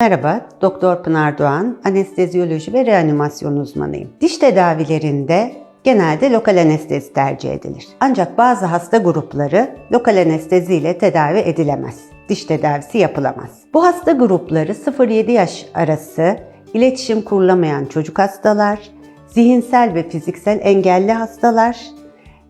Merhaba, Doktor Pınar Doğan, anesteziyoloji ve reanimasyon uzmanıyım. Diş tedavilerinde genelde lokal anestezi tercih edilir. Ancak bazı hasta grupları lokal anestezi ile tedavi edilemez. Diş tedavisi yapılamaz. Bu hasta grupları 0-7 yaş arası iletişim kurulamayan çocuk hastalar, zihinsel ve fiziksel engelli hastalar,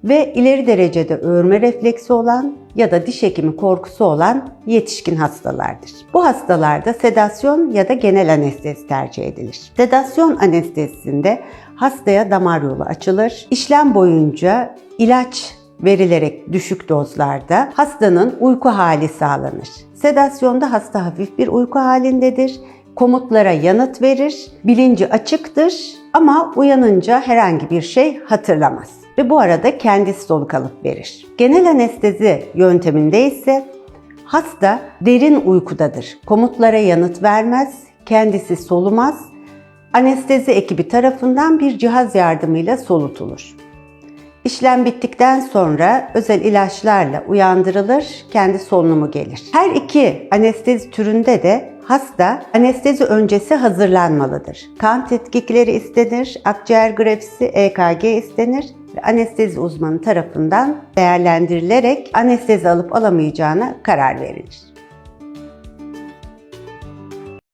ve ileri derecede öğürme refleksi olan ya da diş hekimi korkusu olan yetişkin hastalardır. Bu hastalarda sedasyon ya da genel anestezi tercih edilir. Sedasyon anestezisinde hastaya damar yolu açılır. İşlem boyunca ilaç verilerek düşük dozlarda hastanın uyku hali sağlanır. Sedasyonda hasta hafif bir uyku halindedir komutlara yanıt verir, bilinci açıktır ama uyanınca herhangi bir şey hatırlamaz ve bu arada kendisi soluk alıp verir. Genel anestezi yönteminde ise hasta derin uykudadır. Komutlara yanıt vermez, kendisi solumaz. Anestezi ekibi tarafından bir cihaz yardımıyla solutulur. İşlem bittikten sonra özel ilaçlarla uyandırılır, kendi solunumu gelir. Her iki anestezi türünde de hasta anestezi öncesi hazırlanmalıdır. Kan tetkikleri istenir, akciğer grafisi, EKG istenir ve anestezi uzmanı tarafından değerlendirilerek anestezi alıp alamayacağına karar verilir.